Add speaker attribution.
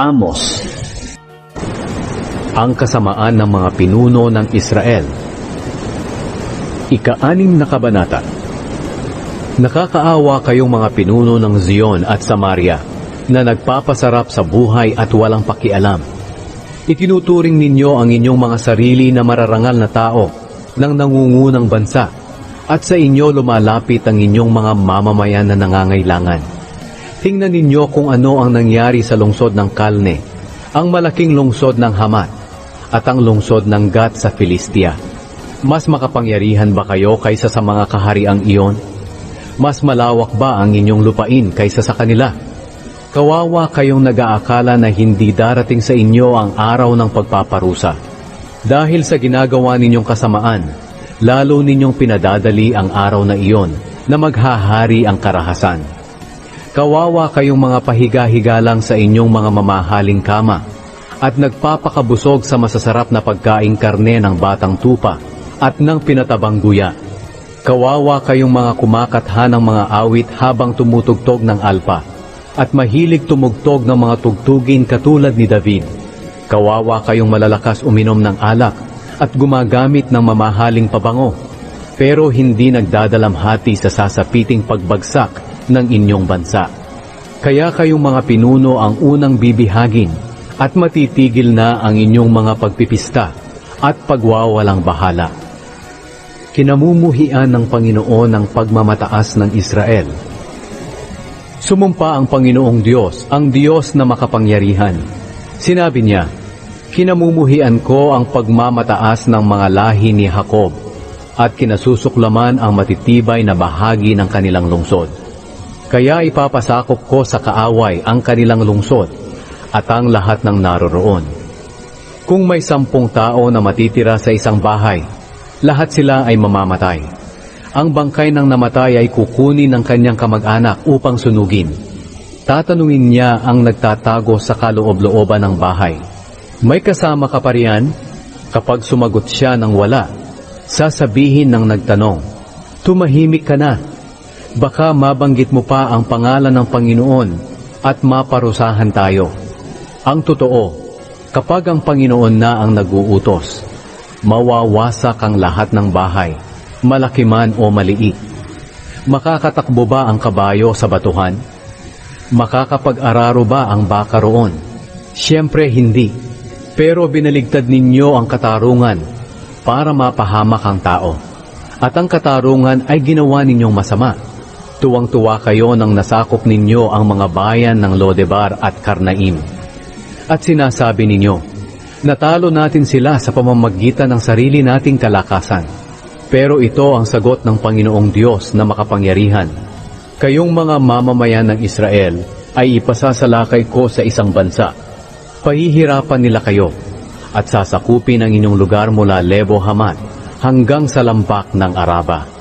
Speaker 1: Amos Ang kasamaan ng mga pinuno ng Israel Ika-anim na kabanata Nakakaawa kayong mga pinuno ng Zion at Samaria na nagpapasarap sa buhay at walang pakialam. Itinuturing ninyo ang inyong mga sarili na mararangal na tao ng nangungunang bansa at sa inyo lumalapit ang inyong mga mamamayan na nangangailangan. Tingnan ninyo kung ano ang nangyari sa lungsod ng Kalne, ang malaking lungsod ng Hamat, at ang lungsod ng Gat sa Filistia. Mas makapangyarihan ba kayo kaysa sa mga kahariang iyon? Mas malawak ba ang inyong lupain kaysa sa kanila? Kawawa kayong nag-aakala na hindi darating sa inyo ang araw ng pagpaparusa. Dahil sa ginagawa ninyong kasamaan, lalo ninyong pinadadali ang araw na iyon na maghahari ang karahasan. Kawawa kayong mga pahiga-higa lang sa inyong mga mamahaling kama at nagpapakabusog sa masasarap na pagkaing karne ng batang tupa at ng pinatabang guya. Kawawa kayong mga kumakatha ng mga awit habang tumutugtog ng alpa at mahilig tumugtog ng mga tugtugin katulad ni David. Kawawa kayong malalakas uminom ng alak at gumagamit ng mamahaling pabango, pero hindi nagdadalamhati sa sasapiting pagbagsak ng inyong bansa. Kaya kayong mga pinuno ang unang bibihagin at matitigil na ang inyong mga pagpipista at pagwawalang bahala. Kinamumuhian ng Panginoon ang pagmamataas ng Israel. Sumumpa ang Panginoong Diyos, ang Diyos na makapangyarihan. Sinabi niya, Kinamumuhian ko ang pagmamataas ng mga lahi ni Jacob at kinasusuklaman ang matitibay na bahagi ng kanilang lungsod. Kaya ipapasakop ko sa kaaway ang kanilang lungsod at ang lahat ng naroroon. Kung may sampung tao na matitira sa isang bahay, lahat sila ay mamamatay. Ang bangkay ng namatay ay kukunin ng kanyang kamag-anak upang sunugin. Tatanungin niya ang nagtatago sa kaloob-looban ng bahay. May kasama ka pa riyan? Kapag sumagot siya ng wala, sasabihin ng nagtanong, Tumahimik ka na. Baka mabanggit mo pa ang pangalan ng Panginoon at maparusahan tayo. Ang totoo, kapag ang Panginoon na ang naguutos, mawawasak ang lahat ng bahay, malaki man o maliit. Makakatakbo ba ang kabayo sa batuhan? Makakapag-araro ba ang baka roon? Siyempre hindi. Pero binaligtad ninyo ang katarungan para mapahamak ang tao. At ang katarungan ay ginawa ninyong masama. Tuwang-tuwa kayo nang nasakop ninyo ang mga bayan ng Lodebar at Karnaim. At sinasabi ninyo, natalo natin sila sa pamamagitan ng sarili nating kalakasan. Pero ito ang sagot ng Panginoong Diyos na makapangyarihan. Kayong mga mamamayan ng Israel ay ipasasalakay ko sa isang bansa. Pahihirapan nila kayo at sasakupin ang inyong lugar mula Lebo Hamat hanggang sa lampak ng Araba.